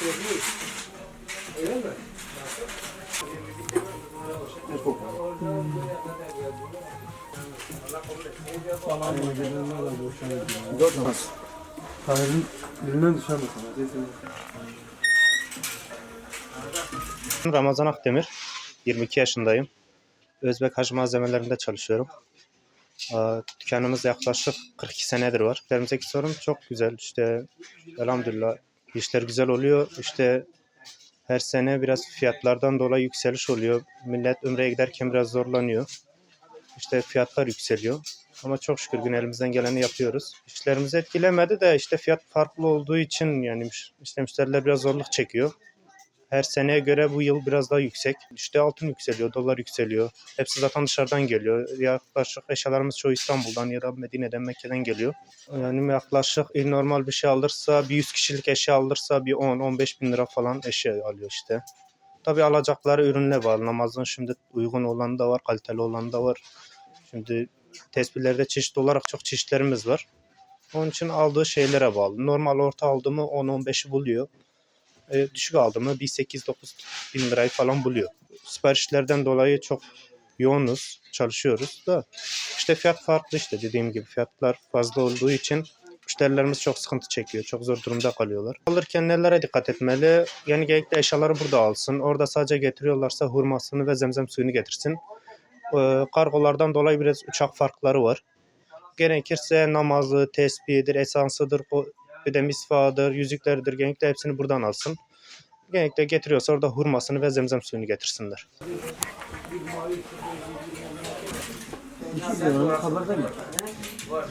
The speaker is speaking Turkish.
Düşen mesela. Ramazan Akdemir. 22 yaşındayım. Özbek haç malzemelerinde çalışıyorum. Dükkanımız yaklaşık 42 senedir var. Üzerimizdeki sorun çok güzel. İşte elhamdülillah işler güzel oluyor. İşte her sene biraz fiyatlardan dolayı yükseliş oluyor. Millet Ümre'ye giderken biraz zorlanıyor. İşte fiyatlar yükseliyor. Ama çok şükür gün elimizden geleni yapıyoruz. İşlerimizi etkilemedi de işte fiyat farklı olduğu için yani işte müşteriler biraz zorluk çekiyor. Her seneye göre bu yıl biraz daha yüksek. İşte altın yükseliyor, dolar yükseliyor. Hepsi zaten dışarıdan geliyor. Yaklaşık eşyalarımız çoğu İstanbul'dan ya da Medine'den, Mekke'den geliyor. Yani yaklaşık normal bir şey alırsa, bir 100 kişilik eşya alırsa bir 10-15 bin lira falan eşya alıyor işte. Tabii alacakları ürünle bağlı. Namazın şimdi uygun olanı da var, kaliteli olanı da var. Şimdi tespihlerde çeşit olarak çok çeşitlerimiz var. Onun için aldığı şeylere bağlı. Normal orta aldı mı 10-15'i buluyor. E, düşük aldı mı bir 8-9 bin lirayı falan buluyor. Siparişlerden dolayı çok yoğunuz, çalışıyoruz da işte fiyat farklı işte dediğim gibi fiyatlar fazla olduğu için müşterilerimiz çok sıkıntı çekiyor. Çok zor durumda kalıyorlar. Alırken nelere dikkat etmeli? Yani genellikle eşyaları burada alsın. Orada sadece getiriyorlarsa hurmasını ve zemzem suyunu getirsin. E, kargolardan dolayı biraz uçak farkları var. Gerekirse namazı, tesbihidir, esansıdır, bir de misvadır, yüzüklerdir. Genellikle hepsini buradan alsın. Genellikle getiriyorsa orada hurmasını ve zemzem suyunu getirsinler.